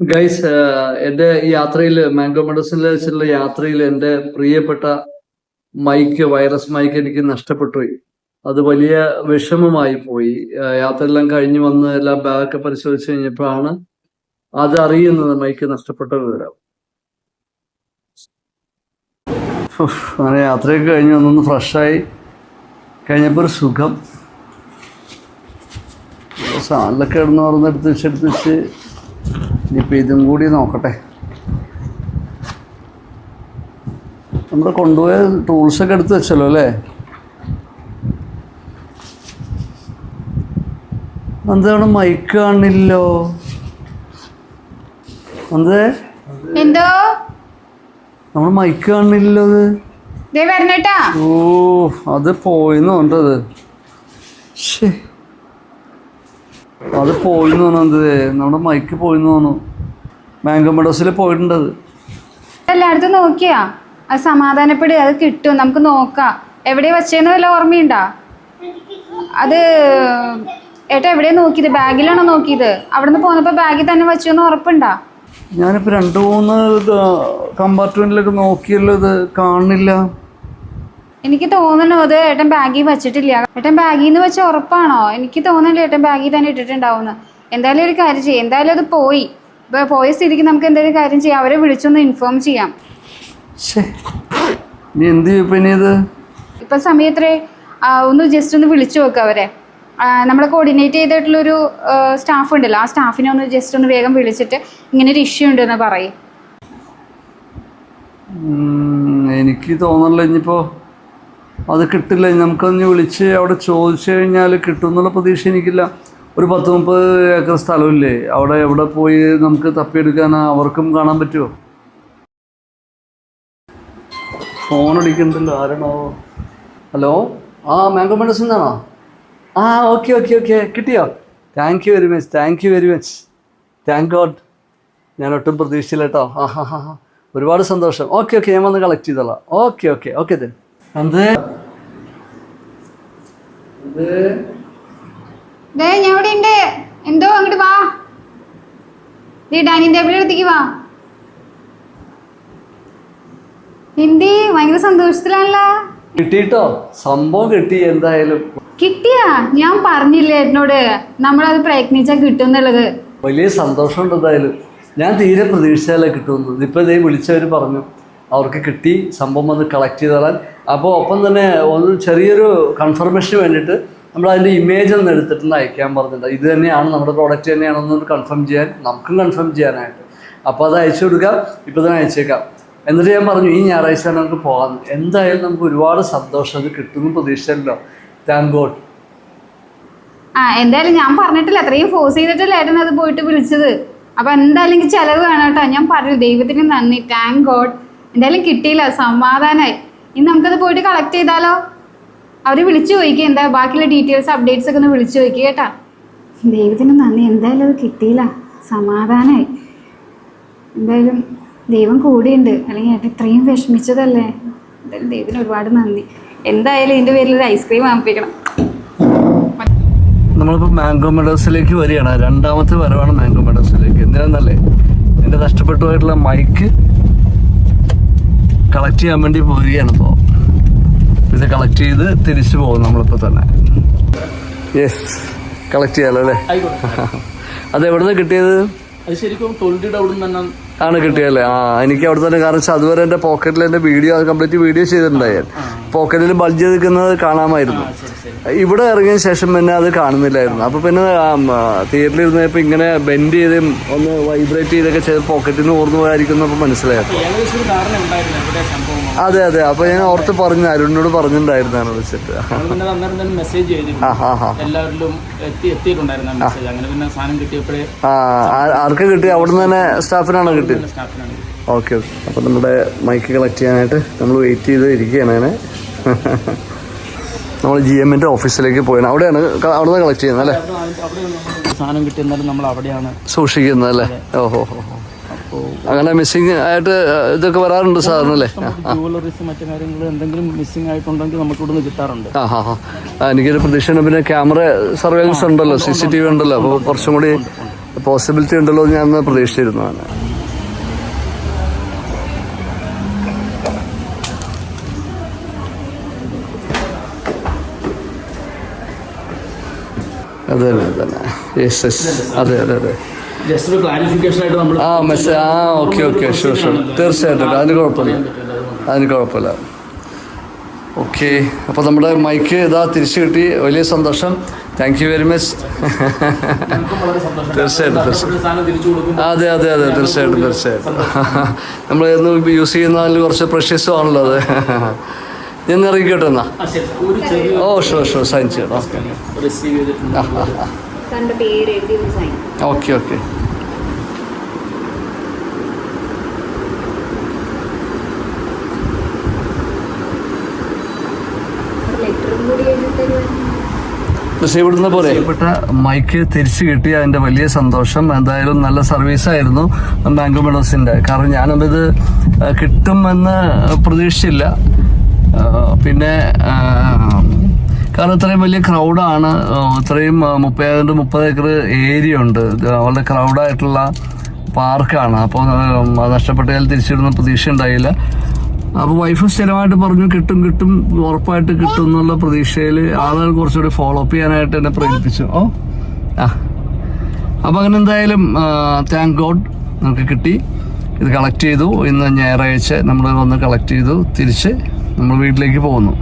Guys എന്റെ ഈ യാത്രയിൽ മാംഗോ മെഡിസിനിൽ വെച്ചിട്ടുള്ള യാത്രയിൽ എന്റെ പ്രിയപ്പെട്ട മൈക്ക് വൈറസ് മൈക്ക് എനിക്ക് നഷ്ടപ്പെട്ടു അത് വലിയ വിഷമമായി പോയി. യാത്രയെല്ലാം കഴിഞ്ഞ് വന്ന് എല്ലാം ബാഗൊക്കെ പരിശോധിച്ച് കഴിഞ്ഞപ്പോഴാണ് അത് അറിയുന്നത് മൈക്ക് നഷ്ടപ്പെട്ട വിവരം. അങ്ങനെ യാത്രയൊക്കെ കഴിഞ്ഞ് വന്നൊന്ന് ഫ്രഷായി കഴിഞ്ഞപ്പോൾ ഒരു സുഖം. സാധനമൊക്കെ ഇടുന്ന പറഞ്ഞെടുത്ത് വെച്ചെടുത്ത് വെച്ച് ഇനിയിപ്പോൾ ഇതും കൂടി നോക്കട്ടെ. നമ്മൾ കൊണ്ടുപോയ ടൂൾസൊക്കെ എടുത്ത് വെച്ചല്ലോ അല്ലേ? എന്താണ് മൈക്ക് കാണില്ലോ? എന്തേ? എന്തോ? നമ്മൾ മൈക്ക് കാണില്ലോ അത്. ഓ അത് പോയിന്ന് തോണ്ടത് ശേ അത് പോയി എന്ന് പറഞ്ഞത് നമ്മുടെ മൈക്ക് പോയി എന്ന് തോന്നുന്നു മാംഗോ മെഡോസിൽ പോയിട്ടുണ്ടത് എല്ലായിടത്തും നോക്കിയാ. അത് സമാധാനപ്പെടുക അത് കിട്ടും. നമുക്ക് നോക്കാം. എവിടെ വച്ചേന്ന് വല്ല ഓർമ്മയുണ്ടാ? അത് ഏട്ടാ എവിടെയാ നോക്കിയത്? ബാഗിലാണോ നോക്കിയത്? അവിടുന്ന് പോന്നപ്പോ ബാഗിൽ തന്നെ വെച്ചു എന്ന് ഉറപ്പുണ്ടാ? ഞാനിപ്പോ രണ്ടു മൂന്ന് കമ്പാർട്ട്മെന്റിലൊക്കെ നോക്കിയല്ലോ ഇത്. കാണുന്നില്ല. എനിക്ക് തോന്നണു അത് ഏട്ടൻ ബാഗിൽ വെച്ചിട്ടില്ല. ഏട്ടൻ ബാഗിൽ നിന്ന് വെച്ച ഉറപ്പാണോ? എനിക്ക് തോന്നുന്നില്ല ഏട്ടൻ ബാഗിൽ തന്നെ ഇട്ടിട്ടുണ്ടാവുന്നു. എന്തായാലും ഒരു കാര്യം ചെയ്യാം. എന്തായാലും അത് പോയി. ഇപ്പോൾ പോയ സ്ഥിതിക്ക് നമുക്ക് എന്തെങ്കിലും കാര്യം ചെയ്യാം. അവരെ വിളിച്ചൊന്ന് ഇൻഫോം ചെയ്യാം. നീ എന്ത് ഇത്? ഇപ്പം സമയത്രേ ഒന്ന് ജസ്റ്റ് ഒന്ന് വിളിച്ചു നോക്കുക അവരെ. നമ്മളെ കോർഡിനേറ്റ് ചെയ്തിട്ടുള്ളൊരു സ്റ്റാഫ് ഉണ്ടല്ലോ. ആ സ്റ്റാഫിനെ ഒന്ന് ജസ്റ്റ് ഒന്ന് വേഗം വിളിച്ചിട്ട് ഇങ്ങനെ ഒരു ഇഷ്യൂ ഉണ്ടെന്ന് പറയും. എനിക്ക് തോന്നണില്ല ഇനിയിപ്പോൾ അത് കിട്ടില്ല. നമുക്കൊന്ന് വിളിച്ച് അവിടെ ചോദിച്ചു കഴിഞ്ഞാൽ കിട്ടും എന്നുള്ള പ്രതീക്ഷ എനിക്കില്ല. ഒരു പത്ത് മുപ്പത് ഏക്കർ സ്ഥലമില്ലേ? അവിടെ എവിടെ പോയി നമുക്ക് തപ്പിയെടുക്കാൻ അവർക്കും കാണാൻ പറ്റുമോ? ഫോൺ അടിക്കണ്ടല്ലോ. ആരാണാവോ ഹലോ? ആ മാംഗോ മെഡിസിൻ ആണോ ആ ഓക്കെ ഓക്കെ ഓക്കെ. കിട്ടിയോ? Thank you very much thank you very much thank God ഞാൻ ഒട്ടും പ്രതീക്ഷിച്ചില്ല കേട്ടോ. ആ ഹാ ഹാ ഒരുപാട് സന്തോഷം. Okay okay. ഞാൻ വന്ന് കളക്ട് ചെയ്തോളാം. Okay okay. ഓക്കെ ദെൻ അന്തേ ദേ ഞാൻ ഇവിടെ ഉണ്ട് എന്തോ അങ്ങോട്ട് വാ. ദേ ഡൈനിങ് ടേബിളിൽ അടുത്തേക്ക് വാ. എന്തി? ഭയങ്കര സന്തോഷത്തിലാണല്ലോ. കിട്ടിട്ടോ സംഭവം കിട്ടി എന്തായാലും. കിട്ടിയാ? ഞാൻ പറഞ്ഞില്ലേ എന്നോട്. നമ്മളത് പ്രയത്നിച്ചാ കിട്ടും എന്നുള്ളത് വലിയ സന്തോഷമുണ്ട് എന്തായാലും. ഞാൻ തീരെ പ്രതീക്ഷിച്ചാലേ കിട്ടുമെന്ന് ഇപ്പൊ ഇതേ വിളിച്ചവര് പറഞ്ഞു. അവർക്ക് കിട്ടി സംഭവം വന്ന് കളക്ട് ചെയ്ത് തരാൻ. അപ്പോൾ ഒപ്പം തന്നെ ഒന്ന് ചെറിയൊരു കൺഫർമേഷന് വേണ്ടിയിട്ട് നമ്മൾ അതിന്റെ ഇമേജ് ഒന്ന് എടുത്തിട്ടൊന്ന് അയക്കാൻ പറഞ്ഞിട്ടുണ്ട്. ഇത് തന്നെയാണ് നമ്മുടെ പ്രോഡക്റ്റ് തന്നെയാണെന്നൊന്ന് കൺഫേം ചെയ്യാൻ നമുക്കും കൺഫേം ചെയ്യാനായിട്ട്. അപ്പോൾ അത് അയച്ചു കൊടുക്കാം. ഇപ്പോൾ തന്നെ അയച്ചേക്കാം. എന്നിട്ട് ഞാൻ പറഞ്ഞു ഈ ഞായറാഴ്ച നമുക്ക് പോകാം. എന്തായാലും നമുക്ക് ഒരുപാട് സന്തോഷം. അത് കിട്ടുമെന്ന് പ്രതീക്ഷിച്ചല്ലോ താങ്ക് ഗോഡ് ആ എന്തായാലും ഞാൻ പറഞ്ഞിട്ടില്ല. അത്രയും ഫോഴ്സ് ചെയ്തിട്ടില്ലായിരുന്നു അത് പോയിട്ട് വിളിച്ചത്. അപ്പൊ എന്തായാലും ചെലവ് വേണം കേട്ടോ. ഞാൻ പറഞ്ഞു ദൈവത്തിന് നന്ദി. താങ്ക് ഗോഡ് എന്തായാലും കിട്ടിയില്ല സമാധാനമായി ഇനി നമുക്കത് പോയിട്ട് കളക്ട് ചെയ്താലോ? അവർ വിളിച്ചു ചോദിക്കുക എന്താ ബാക്കിയുള്ള ഡീറ്റെയിൽസ് അപ്ഡേറ്റ്സ് ഒക്കെ ഒന്ന് വിളിച്ചു ചോദിക്കുക കേട്ടാ. ദൈവത്തിന് നന്ദി എന്തായാലും അത് കിട്ടിയില്ല സമാധാനമായി എന്തായാലും ദൈവം കൂടിയുണ്ട്. അല്ലെങ്കിൽ ഏട്ടൻ ഇത്രയും വിഷമിച്ചതല്ലേ? എന്തായാലും ദൈവത്തിന് ഒരുപാട് നന്ദി. എന്തായാലും ഇതിന്റെ പേരിൽ ഒരു ഐസ്ക്രീം വാങ്ങിപ്പിക്കണം. നമ്മളിപ്പോൾ മാംഗോ മെഡോസിലേക്ക് വരികയാണ്. രണ്ടാമത്തെ വരവാണ് മാംഗോ മെഡോസിലേക്ക് എന്തിനാന്നല്ലേ? എന്റെ നഷ്ടപ്പെട്ടു പോയിട്ടുള്ള മൈക്ക് കളക്ട് ചെയ്യാൻ വേണ്ടി പോവുകയാണ് ഇപ്പോൾ ഇത് കളക്ട് ചെയ്ത് തിരിച്ചു പോകും നമ്മളിപ്പോൾ തന്നെ. യെസ് കളക്ട് ചെയ്യാലോ അല്ലേ? അത് എവിടെ നിന്ന് കിട്ടിയത് ആണ് കിട്ടിയല്ലേ ആ എനിക്ക് അവിടെ തന്നെ കാരണം വെച്ചാൽ അതുവരെ എന്റെ പോക്കറ്റിൽ എന്റെ വീഡിയോ കംപ്ലീറ്റ് വീഡിയോ ചെയ്തിട്ടുണ്ടായി പോക്കറ്റിൽ ബൾജ് നിൽക്കുന്നത് കാണാമായിരുന്നു. ഇവിടെ ഇറങ്ങിയ ശേഷം പിന്നെ അത് കാണുന്നില്ലായിരുന്നു. അപ്പൊ പിന്നെ തിയേറ്ററിൽ ഇരുന്നപ്പോ ഇങ്ങനെ ബെൻഡ് ചെയ്ത് ഒന്ന് വൈബ്രേറ്റ് ചെയ്തൊക്കെ ചെയ്ത് പോക്കറ്റിൽ നിന്ന് ഓർന്നു പോയായിരിക്കും ധാരണ ഉണ്ടായിരുന്നു അതെ അതെ. അപ്പൊ ഞാൻ ഓർത്ത് പറഞ്ഞു അരുണിനോട് പറഞ്ഞിട്ടുണ്ടായിരുന്നു അതിനെ ആർക്ക് കിട്ടി? അവിടുന്ന് തന്നെ സ്റ്റാഫിനാണോ കിട്ടിയത്. Okay okay. അപ്പൊ നമ്മുടെ മൈക്ക് കളക്ട് ചെയ്യാനായിട്ട് നമ്മൾ വെയിറ്റ് ചെയ്ത് ഇരിക്കുകയാണ്. നമ്മൾ ജി എമ്മിന്റെ ഓഫീസിലേക്ക് പോയാണ് അവിടെയാണ് അവിടെ നിന്ന് കളക്ട് ചെയ്യുന്നത് അല്ലേ? സാധനം കിട്ടിയെന്നാലും നമ്മൾ അവിടെയാണ്. സൂക്ഷിക്കുന്നത് അല്ലേ? ഓഹോ ഹോ. അങ്ങനെ മിസ്സിങ് ആയിട്ട് ഇതൊക്കെ വരാറുണ്ട് സാറിന് അല്ലേ? ജുവലറീസ് മറ്റു കാര്യങ്ങൾ എന്തെങ്കിലും മിസ്സിംഗ് ആയിട്ടുണ്ടെങ്കിൽ നമുക്ക് ഇവിടുന്ന് കിട്ടാറുണ്ട്. ആ ഹാ ഹാ. എനിക്കൊരു പ്രതീക്ഷയാണ്. പിന്നെ ക്യാമറ സർവേലൻസ് ഉണ്ടല്ലോ സി സി ടി വി ഉണ്ടല്ലോ. അപ്പോൾ കുറച്ചും കൂടി പോസിബിലിറ്റി ഉണ്ടല്ലോ എന്ന് ഞാൻ പ്രതീക്ഷിച്ചിരുന്നതാണ് അതെ അതെ തന്നെ. യെസ് യെസ് അതെ അതെ അതെ. ആ മെസ്സേജ് ആ ഓക്കെ ഓക്കെ ഷുവർ ഷുവർ തീർച്ചയായിട്ടും. അതിന് കുഴപ്പമില്ല. അതിന് കുഴപ്പമില്ല. ഓക്കെ. അപ്പോൾ നമ്മുടെ മൈക്ക് ഇതാ തിരിച്ചു കിട്ടി. വലിയ സന്തോഷം. താങ്ക് യു വെരി മച്ച് തീർച്ചയായിട്ടും അതെ അതെ അതെ. തീർച്ചയായിട്ടും തീർച്ചയായിട്ടും. നമ്മൾ ഇന്ന് യൂസ് ചെയ്യുന്നതിൽ കുറച്ച് പ്രഷ്യസും ആണല്ലോ അത്. ഞാൻ ഇറങ്ങിക്കോട്ടെ എന്നാ? ഒരു ചെറിയ ഓ ഷോ ഷോ സൈൻ ചെയ്യണം. ഓക്കെ റിസീവ് ചെയ്തിട്ടുണ്ട്. സാറിന്റെ പേര് എഴുതി ഒന്ന് സൈൻ ഓക്കെ ഇവിടുന്ന് പോലെ. മൈക്ക് തിരിച്ചു കിട്ടി അതിന്റെ വലിയ സന്തോഷം. എന്തായാലും നല്ല സർവീസ് ആയിരുന്നു ബാങ്ക് മെഡോസിന്റെ കാരണം ഞാനത് കിട്ടുമെന്ന് പ്രതീക്ഷിച്ചില്ല. പിന്നെ കാരണം ഇത്രയും വലിയ ക്രൗഡാണ് ഇത്രയും മുപ്പത് മുപ്പത് ഏക്കർ ഏരിയ ഉണ്ട്. വളരെ ക്രൗഡായിട്ടുള്ള പാർക്കാണ്. അപ്പോൾ നഷ്ടപ്പെട്ടാൽ തിരിച്ചിടുന്ന പ്രതീക്ഷ ഉണ്ടായില്ല. അപ്പോൾ വൈഫ് സ്ഥിരമായിട്ട് പറഞ്ഞു കിട്ടും കിട്ടും ഉറപ്പായിട്ട് കിട്ടും എന്നുള്ള പ്രതീക്ഷയിൽ ആളുകൾ കുറച്ചുകൂടി ഫോളോ അപ്പ് ചെയ്യാനായിട്ട് എന്നെ പ്രേരിപ്പിച്ചു. ഓ ആ. അപ്പോൾ അങ്ങനെ എന്തായാലും താങ്ക് ഗോഡ് നമുക്ക് കിട്ടി. ഇത് കളക്ട് ചെയ്തു. ഇന്ന് ഞായറാഴ്ച നമ്മൾ വന്ന് കളക്ട് ചെയ്തു. തിരിച്ച് നമ്മൾ വീട്ടിലേക്ക് പോകുന്നു.